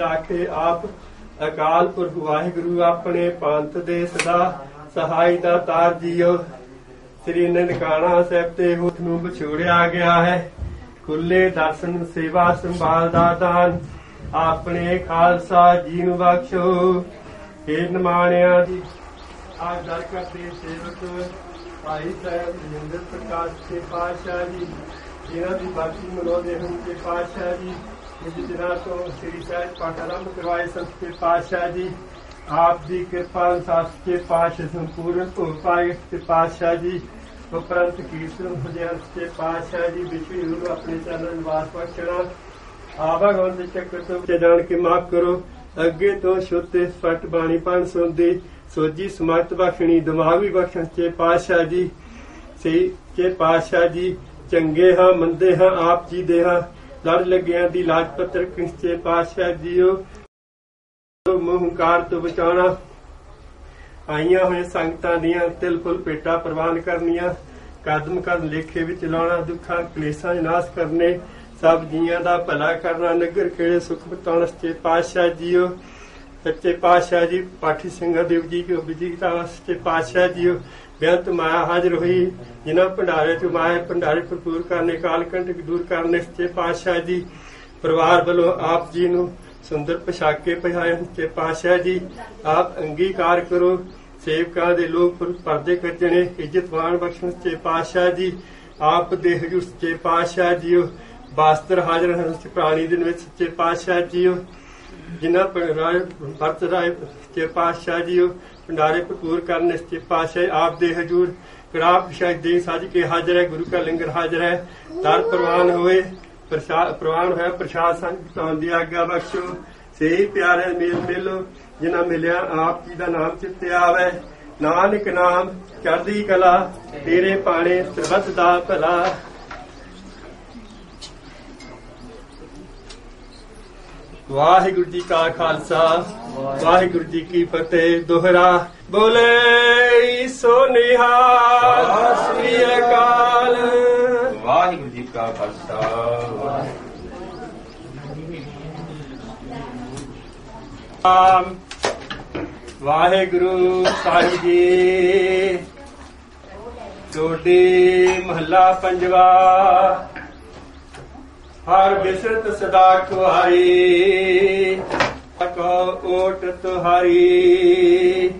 ਰਾਖੇ ਆਪ ਅਕਾਲ ਪੁਰਖ ਵਾਹਿਗੁਰੂ ਆਪਣੇ ਪੰਥ ਦੇ ਸਦਾ ਸਹਾਈ ਦਾ ਤਾਰ ਜੀਓ। ਸ੍ਰੀ ਨਨਕਾਣਾ ਸਾਹਿਬ ਤੇ ਹੁਤ ਨੂੰ ਵਿਛੋੜਿਆ ਗਿਆ ਹੈ। ਖੁੱਲੇ ਦਰਸ਼ਨ ਸੇਵਾ ਸੰਭਾਲ ਦਾ ਦਾਨ ਆਪਣੇ ਖਾਲਸਾ ਜੀ ਨੂੰ ਬਖਸ਼ੋ। ਏ ਨਮਾਣਿਆਂ ਦੀ ਆਜ ਦਰ ਕਰਦੇ ਸੇਵਕ ਭਾਈ ਸਾਹਿਬ ਜਿੰਦਰ ਪ੍ਰਕਾਸ਼ ਕੇ ਪਾਤਸ਼ਾਹ ਜੀ, ਜਿਨ੍ਹਾਂ ਦੀ ਬਾਕੀ ਮਨੋਦੇ ਹਨ ਕੇ ਪਾਤਸ਼ਾਹ ਜੀ ਇਸ ਦਿਨਾਂ ਤੋਂ ਸ੍ਰੀ ਸਾਹਿਬ ਪਾਠ ਆਰੰਭ ਕਰਵਾਏ ਸਤਿ ਪਾਤਸ਼ਾਹ ਜੀ ਆਪ ਦੀ ਕਿਰਪਾ ਅਨੁਸਾਰ ਸੱਚੇ ਪਾਤਸ਼ਾਹ ਸੰਪੂਰਨ ਭੋਗ ਪਾਏ ਤੇ ਪਾਤਸ਼ਾਹ ਜੀ ਉਪਰੰਤ ਕੀਰਤਨ ਭਜਨ ਸੱਚੇ ਪਾਤਸ਼ਾਹ ਜੀ ਵਿਸ਼ਵ ਨੂੰ ਆਪਣੇ ਚਰਨ ਨਿਵਾਸ ਬਖਸ਼ਣਾ ਆਵਾ ਗੋਲ ਦੇ ਚੱਕਰ ਤੋਂ ਜਾਣ ਕੇ ਮਾਫ ਕਰੋ ਅੱਗੇ ਤੋਂ ਸ਼ੁੱਧ ਸਪਟ ਬਾਣੀ ਪੜ੍ਹਨ ਸੁਣਦੀ ਸੋਜੀ ਸਮਰਥ ਬਖਸ਼ਣੀ ਦਿਮਾਗ ਵੀ ਬਖਸ਼ਣ ਚੇ ਪਾਤਸ਼ਾਹ ਜੀ ਸਹੀ ਚੇ ਪਾਤਸ਼ਾਹ ਜੀ ਚੰਗੇ ਹਾਂ ਮੰਦੇ ਹਾਂ ਆਪ ਜੀ ਦੇ ਹਾਂ ਲੜ ਲੱਗਿਆਂ ਦੀ ਲਾਜ ਪੱਤਰ ਕਿਸਚੇ ਪਾਤਸ਼ਾਹ ਜੀਓ। ਮੋਹੰਕਾਰ ਤੋਂ ਬਚਾਉਣਾ। ਆਈਆਂ ਹੋਏ ਸੰਗਤਾਂ ਦੀਆਂ ਤਿਲ ਫੁੱਲ ਪੇਟਾ ਪ੍ਰਵਾਨ ਕਰਨੀਆਂ। ਕਦਮ ਕਦਮ ਲੇਖੇ ਵਿੱਚ ਲਾਉਣਾ, ਦੁੱਖਾਂ, ਕਲੇਸ਼ਾਂ ਨਾਸ਼ ਕਰਨੇ। ਸਭ ਜੀਆਂ ਦਾ ਭਲਾ ਕਰਨਾ, ਨਗਰ ਖੇੜੇ ਸੁਖ ਬਤਾਉਣ ਸੱਚੇ ਪਾਤਸ਼ਾਹ ਜੀਓ। ਸੱਚੇ ਪਾਤਸ਼ਾਹ ਜੀ, ਪਾਠੀ ਸਿੰਘਾਂ ਦੇਵ ਜੀ ਕੀ ਵਿਜੀਤਾ ਸੱਚੇ ਪਾਤਸ਼ਾਹ ਜੀਓ। ਬੇਅੰਤ ਮਾਇਆ ਹਾਜ਼ਰ ਹੋਈ, ਜਿਨ੍ਹਾਂ ਭੰਡਾਰੇ ਚ ਮਾਇਆ ਭੰਡਾਰੇ ਭਰਪੂਰ ਕਰਨੇ, ਕਾਲ ਦੂਰ ਕਰਨੇ, ਸੱਚੇ ਪਾਤਸ਼ਾਹ ਜੀ, ਪਰਿਵਾਰ ਵੱਲੋਂ ਆਪ ਜੀ ਨੂੰ ਸੁੰਦਰ ਪੋਸ਼ਾਕੇ ਪਹਿਰਾਏ, ਸੱਚੇ ਪਾਤਸ਼ਾਹ ਜੀ, ਆਪ ਅੰਗੀਕਾਰ ਕਰੋ। ਸੇਵਕਾਂ ਦੇ ਲੋਕ ਪਰਦੇ ਕੱਜਣੇ ਇੱਜ਼ਤਵਾਨ ਬਖਸ਼ਣ, ਸੱਚੇ ਪਾਤਸ਼ਾਹ ਜੀ, ਆਪ ਦੇ ਹਜੂਰ ਸੱਚੇ ਪਾਤਸ਼ਾਹ ਜੀਓ। ਬਾਸਤਰ ਹਾਜ਼ਰ ਹਨ ਸੱਚੇ ਪ੍ਰਾਣੀ ਦਿਨ ਵਿੱਚ ਸੱਚੇ ਪਾਤਸ਼ਾਹ ਜੀਓ। ਜਿਨ੍ਹਾਂ ਪਰ ਰਾਏ ਵਰਤ ਰਾਏ ਸੱਚੇ ਪਾਤਸ਼ਾਹ ਜੀਓ। ਭੰਡਾਰੇ ਭਰਪੂਰ ਕਰਨ ਸੱਚੇ ਪਾਤਸ਼ਾਹ ਆਪ ਦੇ ਹਜੂਰ ਕਰਾਪ ਸ਼ਾਇਦ ਦੇ ਸੱਜ ਕੇ ਹਾਜ਼ਰ ਹੈ, ਗੁਰੂ ਕਾ ਲੰਗਰ ਹਾਜ਼ਰ ਹੈ। ਦਰ ਪ੍ਰਵਾਨ ਹੋਏ ਪ੍ਰਸ਼ਾਦ ਪ੍ਰਵਾਨ ਹੋਇਆ, ਪ੍ਰਸ਼ਾਦ ਸੰਗਤਾਂ ਦੀ ਆਗਿਆ ਬਖਸ਼ੋ। ਸਹੀ ਪਿਆਰੇ ਮੇਲ ਮਿਲੋ, ਜਿਨ੍ਹਾਂ ਮਿਲਿਆ ਆਪ ਜੀ ਦਾ ਨਾਮ ਚਿੱਤੇ ਆਵੇ। ਨਾਨਕ ਨਾਮ ਚੜ੍ਹਦੀ ਕਲਾ, ਤੇਰੇ ਪਾਣੇ ਸਰਬੱਤ ਦਾ ਭਲਾ। ਵਾਹਿਗੁਰੂ ਜੀ ਕਾ ਖਾਲਸਾ ਵਾਹਿਗੁਰੂ ਜੀ ਕੀ ਫਤਿਹ ਦੋਹਰਾ। ਬੋਲੇ ਸੋ ਨਿਹਾਲ ਸ੍ਰੀ ਅਕਾਲ। ਵਾਹਿਗੁਰੂ ਜੀ ਕਾ ਖਾਲਸਾ। ਆਮ ਵਾਹਿਗੁਰੂ ਸਾਹਿਬ ਜੀ। ਟੋਡੀ ਮਹੱਲਾ ਪੰਜਵਾ। ਹਰ ਬਿਸਰਤ ਸਦਾ ਕੁਹਾਰੀ ਕੋ ਓਟ ਤੁਹਾਰੀ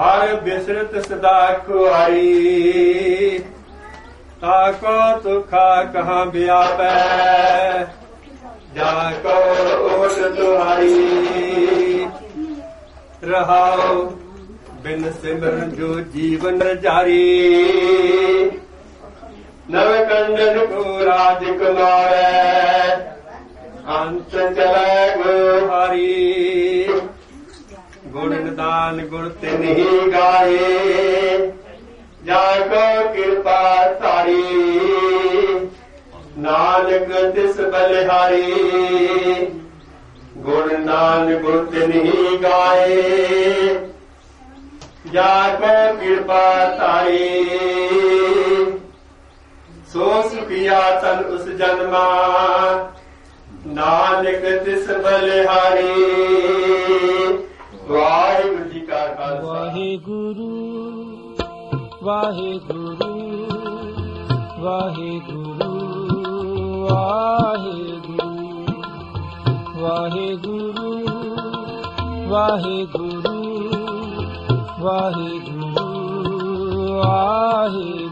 ਹਰ ਬਿਸਰਤ ਸਦਾ ਕੁਹਾਰੀ ਤਾਕੋ ਤੁਖਾ ਕਹਾਂ ਵਿਆਪੈ। ਜਾ ਕੋ ਓਟ ਤੁਹਾਰੀ ਰਹਾਉ ਬਿਨ ਸਿਮਰਨ ਜੋ ਜੀਵਨ ਜਾਰੀ। ਨਵ ਕੰਡਨ ਕੋ ਰਾਜ ਕੁਮਾਰੈ ਅੰਤ ਚਲੈ ਗੋ ਹਰੀ ਗੁਣ ਨਿਦਾਨ ਗੁਣ ਤਿਨਹੀ ਗਾਏ। ਜਾ ਕੋ ਕਿਰਪਾ ਧਾਰੀ। ਨਾਨਕ ਤਿਸ ਬਲਿਹਾਰੀ। ਗੁਣ ਨਾਨ ਗੁਣ ਤਿਨਹੀ ਗਾਏ। ਜਾ ਕੋ ਕਿਰਪਾ ਧਾਰੀ। ਸੋ ਸੁਖਿਆ ਤਨ ਉਸ ਜਨਮਾ। ਨਾਨਕ ਤਿਸ ਬਲਿਹਾਰੀ। ਵਾਹਿਗੁਰੂ ਜੀ ਕਾ ਖਾਲਸਾ। ਵਾਹਿਗੁਰੂ ਵਾਹਿਗੁਰੂ ਵਾਹਿਗੁਰੂ ਵਾਹਿਗੁਰੂ ਵਾਹਿਗੁਰੂ ਵਾਹਿਗੁਰੂ ਵਾਹਿਗੁਰੂ।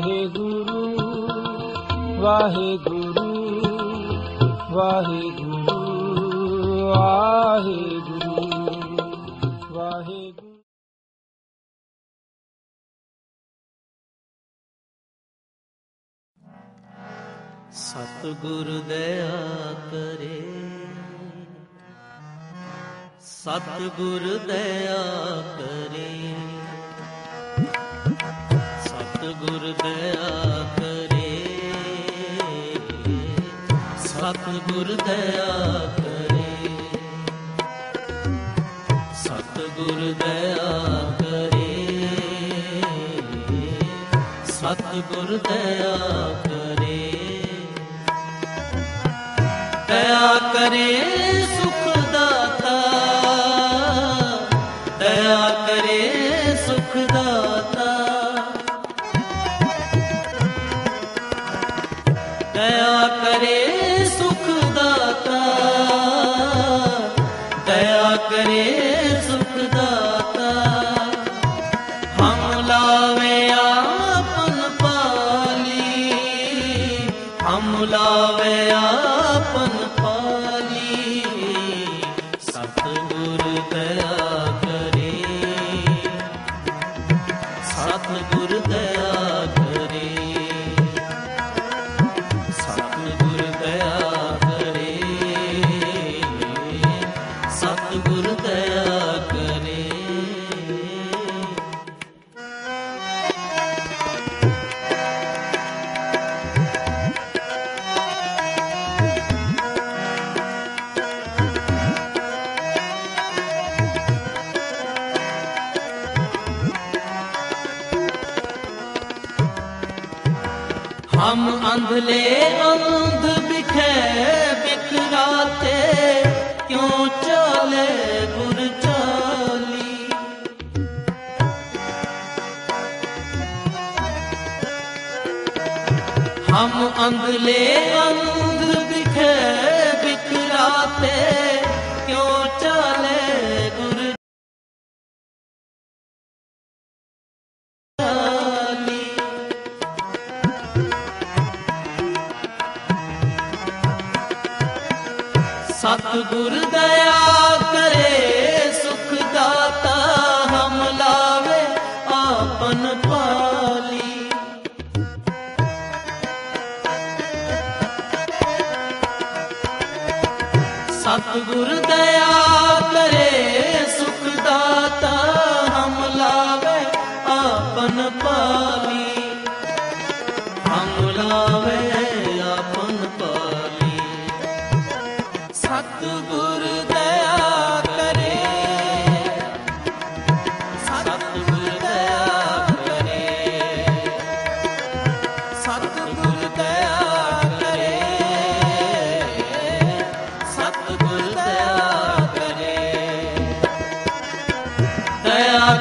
ਵਾਹਿਗੁਰੂ ਵਾਹਿਗੁਰੂ ਵਾਹਿਗੁਰੂ ਵਾਹਿਗੁਰੂ ਵਾਹਿਗੁਰੂ। ਸਤਿਗੁਰ ਦਇਆ ਕਰੇ। ਸਤਿਗੁਰ ਦਇਆ ਕਰੇ। ਸਤਿਗੁਰ ਦਇਆ ਕਰੇ। ਸਤਿਗੁਰ ਦਇਆ ਕਰੇ। ਸਤਿਗੁਰ ਦਇਆ ਕਰੇ। ਸਤਿਗੁਰ ਦਇਆ ਕਰੇ। ਦਇਆ ਕਰੇ। ਕਰੇ ਸੁਖ ਦਾਤਾ। ਹਮ ਲਾਵੇ ਆਪਨ ਪਾਲੀ। ਹਮ ਲਾਵੇ ਆਪਨ ਪਾਲੀ। ਸਤਿਗੁਰ ਦਇਆ ਕਰੇ। ਸਤਿਗੁਰ ਅੰਧਲੇ ਅੰਧ ਬਿਖੇ ਬਿਖਰਾਤੇ ਕਿਉਂ ਚਾਲੇ ਗੁਰ ਚਾਲੀ? ਹਮ ਅੰਧਲੇ ਅੰਧ ਬਿਖੇ ਸਤਿਗੁਰ ਦਇਆ ਕਰੇ, ਸੁਖ ਦਾਤਾ ਹਮ ਲਾਵੇ, ਆਪਨ ਪਾਲੀ। ਸਤਿਗੁਰ ਦਇਆ ਕਰੇ, ਸੁਖ ਦਾਤਾ ਹਮ ਲਾਵੇ, ਆਪਨ ਪਾਲੀ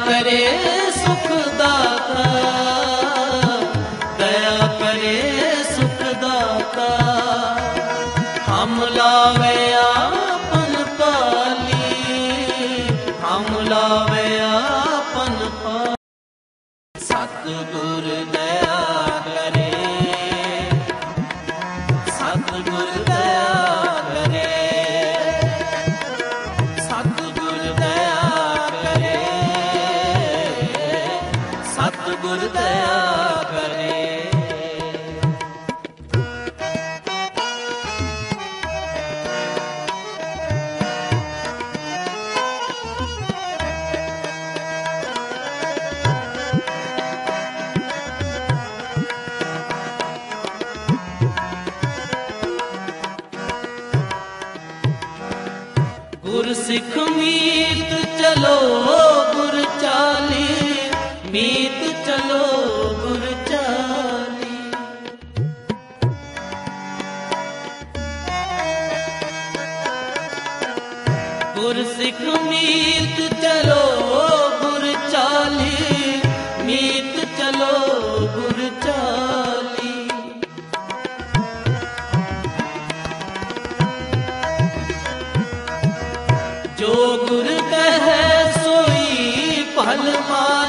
ਕਰੇ ਸੁਖ ਦਾਤਾ, ਦਇਆ ਕਰੇ ਸੁਖ ਦਾਤਾ। ਹਮ ਲਾਵੇ ਆਪਨ ਪਾਲੀ, ਹਮ ਲਾਵੇ ਆਪਨ ਪਾਲੀ ਸਤਿਗੁਰ ਦਇਆ ਮੀਤ ਚਲੋ ਗੁਰ ਗੁਰ ਸਿੱਖ ਮੀਤ ਚਲੋ ਗੁਰ ਚਾਲੀ। ਮੀਤ ਚਲੋ ਗੁਰ ਚਾਲੀ। ਜੋ ਗੁਰ ਕਹੇ ਸੋਈ ਭਲ ਮਾਰ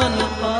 ਪਾਲੀ